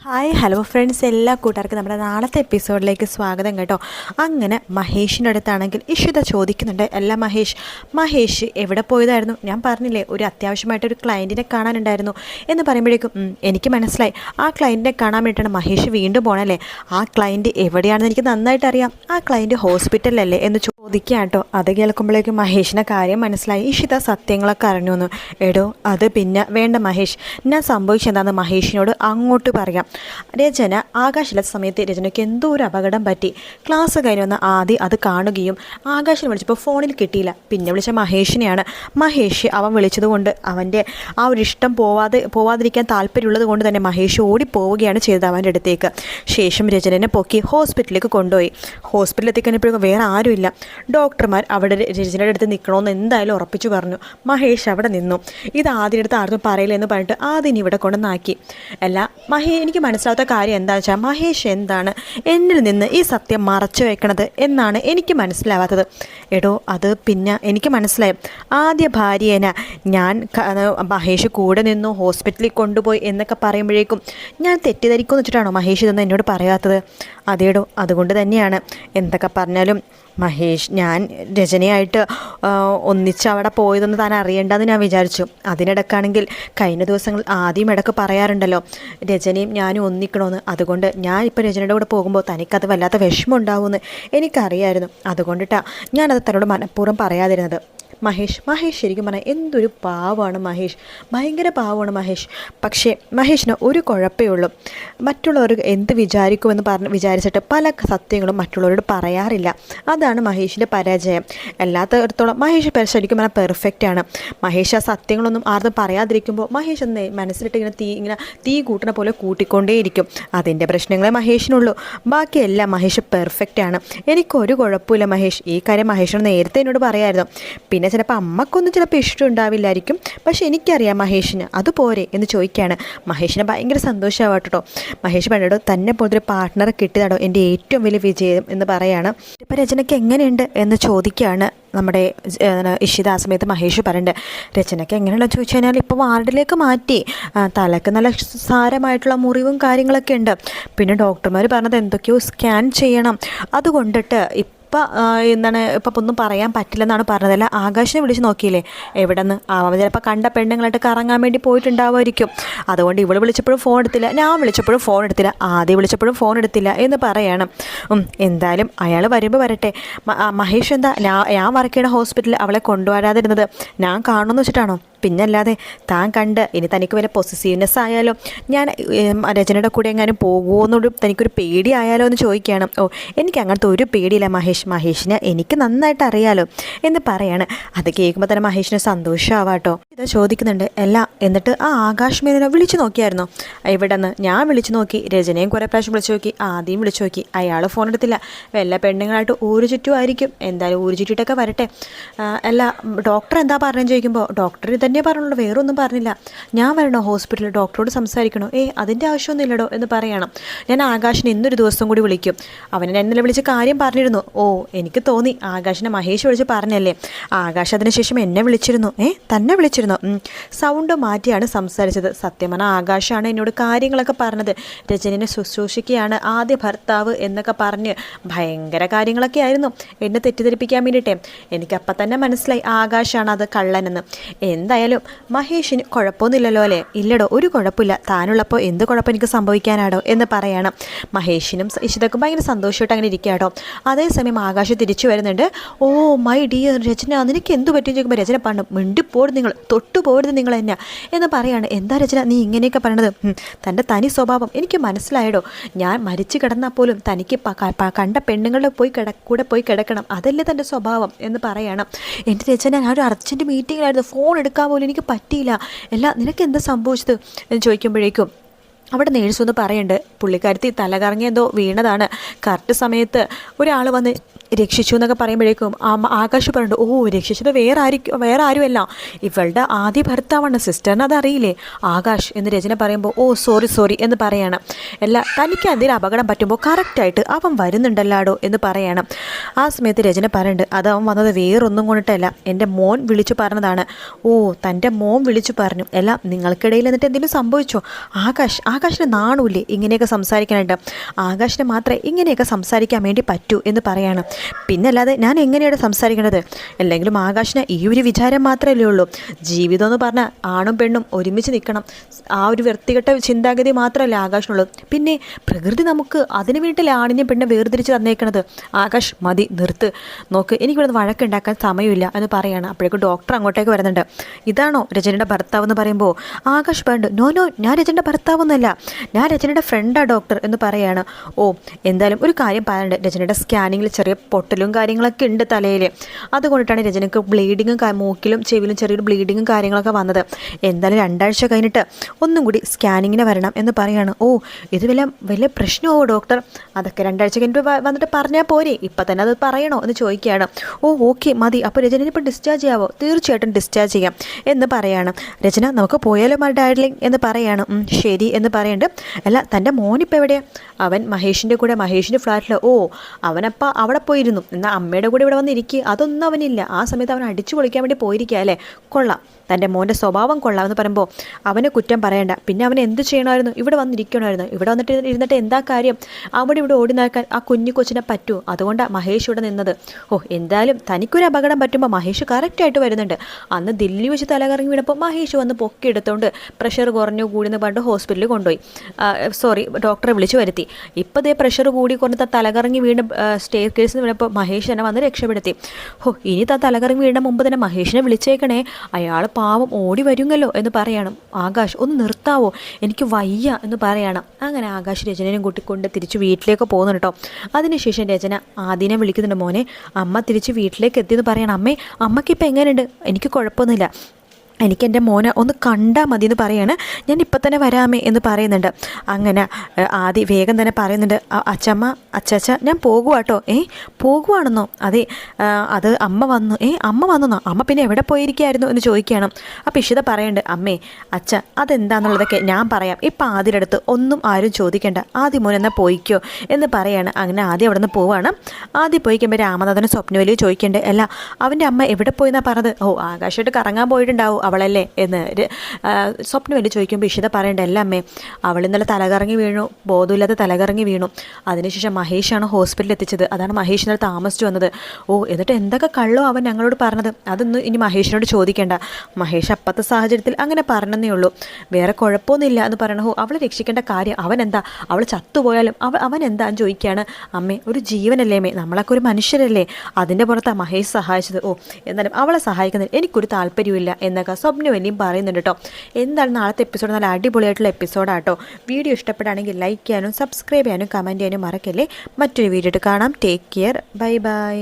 Hi hello friends എല്ലാ കൂട്ടുകാർക്കും നമ്മുടെ നാളത്തെ എപ്പിസോഡിലേക്ക് സ്വാഗതം കേട്ടോ. അങ്ങനെ മഹേഷിന്റെ അടുത്താണെങ്കിൽ ഇഷിത ചോദിക്കുന്നുണ്ട്. അല്ല മഹേഷ് മഹേഷ് എവിടെ പോയതായിരുന്നു? ഞാൻ പറഞ്ഞില്ലേ ഒരു അത്യാവശ്യമായിട്ട് ഒരു ക്ലയന്റിനെ കാണാനുണ്ടായിരുന്നു എന്ന് പറയുമ്പോഴേക്കും എനിക്ക് മനസ്സിലായി. ആ ക്ലയന്റിനെ കാണാൻ വേണ്ടിയിട്ടാണ് മഹേഷ് വീണ്ടും പോകണല്ലേ ആ ക്ലയന്റ് എവിടെയാണെന്ന് എനിക്ക് നന്നായിട്ട് അറിയാം ആ ക്ലയന്റ് ഹോസ്പിറ്റലിലല്ലേ എന്ന് ചോദിക്കുക കേട്ടോ അത് കേൾക്കുമ്പോഴേക്കും മഹേഷിന്റെ കാര്യം മനസ്സിലായി. ഇഷിത സത്യങ്ങളൊക്കെ അറിഞ്ഞു എന്ന് എടോ അത് പിന്നെ വേണ്ട മഹേഷ്. ഞാൻ സംഭവിച്ചെന്താണെന്ന് മഹേഷിനോട് അങ്ങോട്ട് പറയാം. രചന ആകാശില്ലാത്ത സമയത്ത് രചനയ്ക്ക് എന്തോ ഒരു അപകടം പറ്റി. ക്ലാസ് കഴിഞ്ഞ് വന്ന് ആദ്യം അത് കാണുകയും ആകാശിനെ വിളിച്ചപ്പോൾ ഫോണിൽ കിട്ടിയില്ല. പിന്നെ വിളിച്ച മഹേഷിനെയാണ്. മഹേഷ് അവൻ വിളിച്ചതുകൊണ്ട് അവന്റെ ആ ഒരു ഇഷ്ടം പോവാതെ പോവാതിരിക്കാൻ താല്പര്യമുള്ളത് കൊണ്ട് തന്നെ മഹേഷ് ഓടിപ്പോവുകയാണ് ചെയ്തത് അവന്റെ അടുത്തേക്ക്. ശേഷം രചനനെ പൊക്കി ഹോസ്പിറ്റലിലേക്ക് കൊണ്ടുപോയി. ഹോസ്പിറ്റലിൽ എത്തിക്കഴിഞ്ഞപ്പോഴേക്കും വേറെ ആരുമില്ല. ഡോക്ടർമാർ അവിടെ രചനയുടെ അടുത്ത് നിൽക്കണമെന്ന് എന്തായാലും ഉറപ്പിച്ചു പറഞ്ഞു. മഹേഷ് അവിടെ നിന്നു. ഇത് ആദ്യം അടുത്ത് ആർക്കും പറയില്ല എന്ന് പറഞ്ഞിട്ട് ആദ്യം ഇവിടെ കൊണ്ടുവന്നാക്കി. അല്ല മഹേ എനിക്ക് മനസ്സിലാത്ത കാര്യം എന്താണെന്ന് വെച്ചാൽ മഹേഷ് എന്താണ് എന്നിൽ നിന്ന് ഈ സത്യം മറച്ചു വെക്കണത് എന്നാണ് എനിക്ക് മനസ്സിലാവാത്തത്. എടോ അത് പിന്നെ എനിക്ക് മനസ്സിലായി. ആദ്യ ഭാര്യേന ഞാൻ മഹേഷ് കൂടെ നിന്നു ഹോസ്പിറ്റലിൽ കൊണ്ടുപോയി എന്നൊക്കെ പറയുമ്പോഴേക്കും ഞാൻ തെറ്റിദ്ധരിക്കുമെന്ന് വെച്ചിട്ടാണോ മഹേഷ് ഇതൊന്നും എന്നോട് പറയാത്തത്? അതേടോ അതുകൊണ്ട് തന്നെയാണ്. എന്തൊക്കെ പറഞ്ഞാലും മഹേഷ് ഞാൻ രചനയായിട്ട് ഒന്നിച്ച് അവിടെ പോയതെന്ന് താൻ അറിയേണ്ടെന്ന് ഞാൻ വിചാരിച്ചു. അതിനിടക്കാണെങ്കിൽ കഴിഞ്ഞ ദിവസങ്ങൾ ആദ്യം ഇടയ്ക്ക് പറയാറുണ്ടല്ലോ രചനയും ഞാനും ഒന്നിക്കണമെന്ന് അതുകൊണ്ട് ഞാൻ ഇപ്പോൾ രചനയുടെ കൂടെ പോകുമ്പോൾ തനിക്കത് വല്ലാത്ത വിഷമം ഉണ്ടാവുമെന്ന് എനിക്കറിയായിരുന്നു. അതുകൊണ്ടിട്ടാണ് ഞാനത് തന്നോട് മനഃപൂർവം പറയാതിരുന്നത്. മഹേഷ്. മഹേഷ് ശരിക്കും പറഞ്ഞാൽ എന്തൊരു പാവമാണ് മഹേഷ്. ഭയങ്കര പാവമാണ് മഹേഷ്. പക്ഷേ മഹേഷിന് ഒരു കുഴപ്പമേ ഉള്ളൂ. മറ്റുള്ളവർ എന്ത് വിചാരിക്കുമെന്ന് പറഞ്ഞ് വിചാരിച്ചിട്ട് പല സത്യങ്ങളും മറ്റുള്ളവരോട് പറയാറില്ല. അതാണ് മഹേഷിന്റെ പരാജയം. അല്ലാത്തടത്തോളം മഹേഷ് ശരിക്കും പറഞ്ഞാൽ പെർഫെക്റ്റ് ആണ്. മഹേഷ് ആ സത്യങ്ങളൊന്നും ആർക്കും പറയാതിരിക്കുമ്പോൾ മഹേഷ് എന്ന് മനസ്സിലിട്ട് ഇങ്ങനെ തീ ഇങ്ങനെ തീ കൂട്ടണ പോലെ കൂട്ടിക്കൊണ്ടേയിരിക്കും. അതിന്റെ പ്രശ്നങ്ങളെ മഹേഷിനുള്ളൂ. ബാക്കിയെല്ലാം മഹേഷ് പെർഫെക്റ്റ് ആണ്. എനിക്കൊരു കുഴപ്പമില്ല മഹേഷ്. ഈ കാര്യം മഹേഷിന് നേരത്തെ എന്നോട് പറയായിരുന്നു. പിന്നെ ചിലപ്പോൾ അമ്മക്കൊന്നും ചിലപ്പോൾ ഇഷ്ടം ഉണ്ടാവില്ലായിരിക്കും പക്ഷെ എനിക്കറിയാം മഹേഷിന് അത് പോരെ എന്ന് ചോദിക്കുകയാണ് മഹേഷിന് ഭയങ്കര സന്തോഷമാവട്ടോ മഹേഷ് പണ്ടോ തന്നെ പോലത്തെ പാർട്ട്ണറെ കിട്ടിയതാണോ എന്റെ ഏറ്റവും വലിയ വിജയം എന്ന് പറയാണ്. ഇപ്പം രചനയ്ക്ക് എങ്ങനെയുണ്ട് എന്ന് ചോദിക്കുകയാണ് നമ്മുടെ ഇഷിത ആ സമയത്ത് മഹേഷ് പറയുന്നുണ്ട് രചനയ്ക്ക് എങ്ങനെയുള്ള ചോദിച്ചു കഴിഞ്ഞാൽ ഇപ്പോൾ വാർഡിലേക്ക് മാറ്റി. തലക്ക് നല്ല സാരമായിട്ടുള്ള മുറിവും കാര്യങ്ങളൊക്കെ ഉണ്ട്. പിന്നെ ഡോക്ടർമാർ പറഞ്ഞത് എന്തൊക്കെയോ സ്കാൻ ചെയ്യണം. അതുകൊണ്ടിട്ട് ഇപ്പം എന്താണ് ഇപ്പം ഒന്നും പറയാൻ പറ്റില്ലെന്നാണ് പറഞ്ഞതല്ല ആകാശിനെ വിളിച്ച് നോക്കിയില്ലേ? എവിടെ നിന്ന് അവൻ ചിലപ്പോൾ കണ്ട പെണ്ണുങ്ങളായിട്ട് കറങ്ങാൻ വേണ്ടി പോയിട്ടുണ്ടാവുമായിരിക്കും. അതുകൊണ്ട് ഇവൾ വിളിച്ചപ്പോഴും ഫോൺ എടുത്തില്ല. ഞാൻ വിളിച്ചപ്പോഴും ഫോൺ എടുത്തില്ല. ആദ്യം വിളിച്ചപ്പോഴും ഫോൺ എടുത്തില്ല എന്ന് പറയണം. എന്തായാലും അയാൾ വരുമ്പോൾ വരട്ടെ. മഹേഷ് എന്താ ഞാൻ വർക്ക് ചെയ്യുന്ന ഹോസ്പിറ്റലിൽ അവളെ കൊണ്ടുവരാതിരുന്നത് ഞാൻ കാണുമെന്ന് വെച്ചിട്ടാണോ? പിന്നെ അല്ലാതെ താൻ കണ്ട് ഇനി തനിക്ക് വല്ല പൊസസീവ്നെസ് ആയാലോ ഞാൻ രചനയുടെ കൂടെ എങ്ങാനും പോകുമോ എന്നൊരു തനിക്കൊരു പേടി ആയാലോ എന്ന് ചോദിക്കുകയാണ്. ഓ എനിക്ക് അങ്ങനത്തെ ഒരു പേടിയില്ല മഹേഷ്. മഹേഷിനെ എനിക്ക് നന്നായിട്ട് അറിയാലോ എന്ന് പറയാണ്. അത് കേൾക്കുമ്പോൾ തന്നെ മഹേഷിന് സന്തോഷമാവാട്ടോ ഇത് ചോദിക്കുന്നുണ്ട് അല്ല എന്നിട്ട് ആ ആകാശ് മേനോനെ വിളിച്ചു നോക്കിയായിരുന്നു? ഇവിടെ നിന്ന് ഞാൻ വിളിച്ചു നോക്കി. രചനയും കുറേ പ്രാവശ്യം വിളിച്ചു നോക്കി. ആദ്യം വിളിച്ചു നോക്കി. അയാൾ ഫോൺ എടുത്തില്ല. വല്ല പെണ്ണുങ്ങളായിട്ട് ഊരു ചുറ്റുമായിരിക്കും. എന്തായാലും ഊരു ചുറ്റിയിട്ടൊക്കെ വരട്ടെ. അല്ല ഡോക്ടർ എന്താ പറഞ്ഞെന്ന് ചോദിക്കുമ്പോൾ ഡോക്ടർ ഇതന്നെ പറഞ്ഞുള്ളൂ വേറെ ഒന്നും പറഞ്ഞില്ല. ഞാൻ വരണോ? ഹോസ്പിറ്റലിൽ ഡോക്ടറോട് സംസാരിക്കണോ? ഏ അതിന്റെ ആവശ്യമൊന്നുമില്ലടോ എന്ന് പറയണം. ഞാൻ ആകാശിനെ ഇന്നൊരു ദിവസം കൂടി വിളിക്കും. അവനെ ഇന്നലെ വിളിച്ച് കാര്യം പറഞ്ഞിരുന്നു. ഓ എനിക്ക് തോന്നി. ആകാശിനെ മഹേഷ് വിളിച്ച് പറഞ്ഞല്ലേ. ആകാശ് അതിനുശേഷം എന്നെ വിളിച്ചിരുന്നു. ഏ തന്നെ വിളിച്ചിരുന്നു. സൗണ്ട് മാറ്റിയാണ് സംസാരിച്ചത്. സത്യമാണ് ആകാശാണ് എന്നോട് കാര്യങ്ങളൊക്കെ പറഞ്ഞത്. രജനിനെ ശുശ്രൂഷിക്കുകയാണ് ആദ്യ ഭർത്താവ് എന്നൊക്കെ പറഞ്ഞ് ഭയങ്കര കാര്യങ്ങളൊക്കെ ആയിരുന്നു. എന്നെ തെറ്റിദ്ധരിപ്പിക്കാൻ വേണ്ടിയിട്ടേ. എനിക്കപ്പം തന്നെ മനസ്സിലായി ആകാശാണ് അത് കള്ളനെന്ന്. എന്തായാലും മഹേഷിന് കുഴപ്പമൊന്നുമില്ലല്ലോ അല്ലേ? ഇല്ലടോ ഒരു കുഴപ്പമില്ല. താനുള്ളപ്പോൾ എന്ത് കുഴപ്പം എനിക്ക് സംഭവിക്കാനാടോ എന്ന് പറയണം. മഹേഷിനും ഇഷിതക്കും ഭയങ്കര സന്തോഷമായിട്ട് അങ്ങനെ ഇരിക്കാട്ടോ അതേസമയം ആകാശ് തിരിച്ചു വരുന്നുണ്ട്. ഓ മൈ ഡിയർ രചന നിനക്ക് എന്ത് പറ്റും ചോദിക്കുമ്പോൾ രചന പണ്ട് മിണ്ടിപ്പോടും നിങ്ങൾ തൊട്ടു പോരുത് നിങ്ങൾ എന്നെ എന്ന് പറയാണ്. എന്താ രചന നീ ഇങ്ങനെയൊക്കെ പറയണത്? തന്റെ തനി സ്വഭാവം എനിക്ക് മനസ്സിലായടോ. ഞാൻ മരിച്ചു കിടന്നാൽ പോലും തനിക്ക് കണ്ട പെണ്ണുങ്ങളുടെ പോയി കിട കൂടെ പോയി കിടക്കണം. അതല്ലേ തന്റെ സ്വഭാവം എന്ന് പറയണം. എന്റെ രചന ഞാൻ ഒരു അർജന്റ് മീറ്റിങ്ങിലായിരുന്നു ഫോൺ എടുക്കാൻ പോലും എനിക്ക് പറ്റിയില്ല. അല്ല നിനക്ക് എന്താ സംഭവിച്ചത്? എന്ന് ചോദിക്കുമ്പോഴേക്കും അവിടെ നേഴ്സ് ഒന്ന് പറയുന്നുണ്ട് പുള്ളിക്കാരത്തി തലകറങ്ങി എന്തോ വീണതാണ്. കറക്റ്റ് സമയത്ത് ഒരാൾ വന്ന് രക്ഷിച്ചു എന്നൊക്കെ പറയുമ്പോഴേക്കും ആകാശ് പറഞ്ഞു ഓ രക്ഷിച്ചത് വേറെ ആരും വേറെ ആരുമല്ല ഇവളുടെ ആദ്യ ഭർത്താവാണ് സിസ്റ്ററിന് അതറിയില്ലേ? ആകാശ് എന്ന് രചന പറയുമ്പോൾ ഓ സോറി സോറി എന്ന് പറയാണ്. അല്ല തനിക്ക് എന്തെങ്കിലും അപകടം പറ്റുമ്പോൾ കറക്റ്റായിട്ട് അവൻ വരുന്നുണ്ടല്ലാടോ എന്ന് പറയാണ്. ആ സമയത്ത് രചന പറയുന്നുണ്ട് അത് അവൻ വന്നത് വേറൊന്നും കൊണ്ടിട്ടല്ല. എന്റെ മോൻ വിളിച്ചു പറഞ്ഞതാണ്. ഓ തന്റെ മോൻ വിളിച്ചു പറഞ്ഞു. അല്ല നിങ്ങൾക്കിടയിൽ എന്നിട്ട് എന്തെങ്കിലും സംഭവിച്ചോ? ആകാശ് ആകാശിന് നാണൂല്ലേ ഇങ്ങനെയൊക്കെ സംസാരിക്കാനായിട്ട്. ആകാശിന് മാത്രമേ ഇങ്ങനെയൊക്കെ സംസാരിക്കാൻ വേണ്ടി പറ്റൂ എന്ന് പറയാണ്. പിന്നല്ലാതെ ഞാൻ എങ്ങനെയാണ് സംസാരിക്കുന്നത് അല്ലെങ്കിലും ആകാശിന് ഈ ഒരു വിചാരം മാത്രമല്ലേ ഉള്ളൂ. ജീവിതം എന്ന് പറഞ്ഞാൽ ആണും പെണ്ണും ഒരുമിച്ച് നിൽക്കണം. ആ ഒരു വൃത്തികെട്ട ചിന്താഗതി മാത്രമല്ല ആകാശിനുള്ളൂ. പിന്നെ പ്രകൃതി നമുക്ക് അതിന് വേണ്ടിയിട്ടല്ലേ ആണിനെയും പെണ്ണെ വേർതിരിച്ച് തന്നേക്കണത്? ആകാശ് മതി നിർത്ത്. നോക്ക് എനിക്കിവിടെ വഴക്കുണ്ടാക്കാൻ സമയമില്ല എന്ന് പറയാണ്. അപ്പോഴേക്കും ഡോക്ടർ അങ്ങോട്ടേക്ക് വരുന്നുണ്ട്. ഇതാണോ രചനയുടെ ഭർത്താവ് എന്ന് പറയുമ്പോൾ ആകാശ് പറഞ്ഞു നോ നോ ഞാൻ രചനയുടെ ഭർത്താവൊന്നുമല്ല ഞാൻ രചനയുടെ ഫ്രണ്ടാണ് ഡോക്ടർ എന്ന് പറയാണ്. ഓ എന്തായാലും ഒരു കാര്യം പറയാനുണ്ട്. രചനയുടെ സ്കാനിങ്ങിൽ ചെറിയ പൊട്ടലും കാര്യങ്ങളൊക്കെ ഉണ്ട് തലയിൽ അതുകൊണ്ടിട്ടാണ് രജനക്ക് ബ്ലീഡിങ്ങും മൂക്കിലും ചെവിയിലും ചെറിയൊരു ബ്ലീഡിങ്ങും കാര്യങ്ങളൊക്കെ വന്നത്. എന്തായാലും രണ്ടാഴ്ച കഴിഞ്ഞിട്ട് ഒന്നും കൂടി സ്കാനിങ്ങിന് വരണം എന്ന് പറയാണ്. ഓ ഇത് വല്ല വലിയ പ്രശ്നമാവോ ഡോക്ടർ അതൊക്കെ രണ്ടാഴ്ച കഴിഞ്ഞിട്ട് വന്നിട്ട് പറഞ്ഞാൽ പോരെ. ഇപ്പം തന്നെ അത് പറയണോ എന്ന് ചോദിക്കുകയാണ്. ഓ ഓക്കെ മതി. അപ്പോൾ രജന ഇപ്പോൾ ഡിസ്ചാർജ് ചെയ്യാവോ? തീർച്ചയായിട്ടും ഡിസ്ചാർജ് ചെയ്യാം എന്ന് പറയാണ്. രചന നമുക്ക് പോയാലോ മാ ഡാഡ്ലിങ് എന്ന് പറയാണ്. ശരി എന്ന് പറയുന്നുണ്ട് അല്ല തന്റെ മോനിപ്പോൾ എവിടെയാണ് അവൻ മഹേഷിന്റെ കൂടെ മഹേഷിന്റെ ഫ്ലാറ്റിൽ ഓ അവനപ്പോൾ അവിടെ പോയിരുന്നു. എന്നാൽ അമ്മയുടെ കൂടെ ഇവിടെ വന്നിരിക്കുക അതൊന്നും അവനില്ല. ആ സമയത്ത് അവൻ അടിച്ചു പൊളിക്കാൻ വേണ്ടി പോയിരിക്കുക അല്ലേ? കൊള്ളാം. തന്റെ മോന്റെ സ്വഭാവം കൊള്ളാം എന്ന് പറയുമ്പോൾ അവനെ കുറ്റം പറയണ്ട. പിന്നെ അവൻ എന്ത് ചെയ്യണമായിരുന്നു? ഇവിടെ വന്നിരിക്കണമായിരുന്നു. ഇവിടെ വന്നിട്ട് ഇരുന്നിട്ട് എന്താ കാര്യം? അവിടെ ഇവിടെ ഓടി നടക്കാൻ ആ കുഞ്ഞു കൊച്ചിനെ പറ്റൂ. അതുകൊണ്ടാണ് മഹേഷ് ഇവിടെ നിന്നത്. ഓ എന്തായാലും തനിക്കൊരു അപകടം പറ്റുമ്പോൾ മഹേഷ് കറക്റ്റായിട്ട് വരുന്നുണ്ട്. അന്ന് ദില്ലി വെച്ച് തലകറങ്ങി വീണപ്പോൾ മഹേഷ് വന്ന് പൊക്കി പൊക്കിയെടുത്തോണ്ട് പ്രഷർ കുറഞ്ഞു കൂടിയെന്ന് പറഞ്ഞിട്ട് ഹോസ്പിറ്റലിൽ കൊണ്ടുപോയി. സോറി ഡോക്ടറെ വിളിച്ചു വരുത്തി. ഇപ്പോൾ ദേ പ്രഷർ കൂടി കുറഞ്ഞ തലകറങ്ങി വീണ് സ്റ്റേ കേസിൽ വീണപ്പോൾ മഹേഷ് തന്നെ വന്ന് രക്ഷപ്പെടുത്തി. ഹോ ഇനി താ തലകറങ്ങി വീഴുന്ന മുമ്പ് തന്നെ മഹേഷിനെ വിളിച്ചേക്കണേ. അയാൾ പാവം ഓടി വരുമല്ലോ എന്ന് പറയണം. ആകാശ് ഒന്ന് നിർത്താവോ? എനിക്ക് വയ്യ എന്ന് പറയണം. അങ്ങനെ ആകാശ് രചനയും കൂട്ടിക്കൊണ്ട് തിരിച്ച് വീട്ടിലേക്ക് പോകുന്നു കേട്ടോ. അതിനുശേഷം രചന ആദിനെ വിളിക്കുന്നുണ്ട് മോനെ അമ്മ തിരിച്ച് വീട്ടിലേക്ക് എത്തിയെന്ന് പറയണം. അമ്മേ അമ്മയ്ക്കിപ്പോൾ എങ്ങനെയുണ്ട്? എനിക്ക് കുഴപ്പമൊന്നുമില്ല. എനിക്ക് എന്റെ മോനെ ഒന്ന് കണ്ടാൽ മതി എന്ന് പറയാണ്. ഞാൻ ഇപ്പം തന്നെ വരാമേ എന്ന് പറയുന്നുണ്ട്. അങ്ങനെ ആദ്യം ആദി വേഗം തന്നെ പറയുന്നുണ്ട്. അച്ചമ്മ അച്ചാച്ച ഞാൻ പോകുവാട്ടോ. ഏ പോകുവാണെന്നോ? അതെ അത് അമ്മ വന്നു. ഏ അമ്മ വന്നെന്നോ? അമ്മ പിന്നെ എവിടെ പോയിരിക്കുകയായിരുന്നു എന്ന് ചോദിക്കുകയാണ്. അപ്പോൾ ഇഷിത പറയുന്നുണ്ട് അമ്മേ അച്ഛ അതെന്താണെന്നുള്ളതൊക്കെ ഞാൻ പറയാം. ഇപ്പം ആദ്യടുത്ത് ഒന്നും ആരും ചോദിക്കേണ്ട. ആദ്യം മോൻ എന്നാൽ പോയിക്കോ? എന്ന് പറയാണ്. അങ്ങനെ ആദ്യം അവിടെ നിന്ന് പോവാണ്. ആദ്യം പോയിക്കുമ്പോൾ രാമനാഥന് സ്വപ്നവലിയോ ചോദിക്കേണ്ടത് അല്ല അവന്റെ അമ്മ എവിടെ പോയെന്നാണ് പറഞ്ഞത്? ഓ ആകാശമായിട്ട് കറങ്ങാൻ പോയിട്ടുണ്ടാവും. അവളല്ലേ എന്ന്. സ്വപ്നം വേണ്ടി ചോദിക്കുമ്പോൾ ഇഷിത പറയേണ്ട അല്ല അമ്മേ അവൾ ഇന്നലെ തലകറങ്ങി വീണു ബോധമില്ലാതെ തലകറങ്ങി വീണു. അതിനുശേഷം മഹേഷാണ് ഹോസ്പിറ്റലിൽ എത്തിച്ചത്. അതാണ് മഹേഷ് ഇന്നലെ താമസിച്ചു വന്നത്. ഓ എന്നിട്ട് എന്തൊക്കെ കള്ളോ അവൻ ഞങ്ങളോട് പറഞ്ഞത്? അതൊന്നും ഇനി മഹേഷിനോട് ചോദിക്കേണ്ട. മഹേഷ് അപ്പത്തെ സാഹചര്യത്തിൽ അങ്ങനെ പറഞ്ഞതേ ഉള്ളൂ. വേറെ കുഴപ്പമൊന്നുമില്ല എന്ന് പറയണ ഹോ അവളെ രക്ഷിക്കേണ്ട കാര്യം അവൻ എന്താ? അവൾ ചത്തുപോയാലും അവൻ അവൻ എന്താന്ന് ചോദിക്കുകയാണ് അമ്മേ ഒരു ജീവനല്ലേ അമ്മേ? നമ്മളൊക്കെ ഒരു മനുഷ്യരല്ലേ? അതിന്റെ പുറത്താണ് മഹേഷ് സഹായിച്ചത്. ഓ എന്നാലും അവളെ സഹായിക്കുന്നതിൽ എനിക്കൊരു താല്പര്യമില്ല എന്നൊക്കെ സ്വപ്നവല്ലിയും പറയുന്നുണ്ട് കേട്ടോ എന്താണ് നാളത്തെ എപ്പിസോഡ് നല്ല അടിപൊളിയായിട്ടുള്ള എപ്പിസോഡാട്ടോ വീഡിയോ ഇഷ്ടപ്പെടുകയാണെങ്കിൽ ലൈക്ക് ചെയ്യാനും സബ്സ്ക്രൈബ് ചെയ്യാനും കമന്റ് ചെയ്യാനും മറക്കല്ലേ? മറ്റൊരു വീഡിയോ കാണാം. Take care bye bye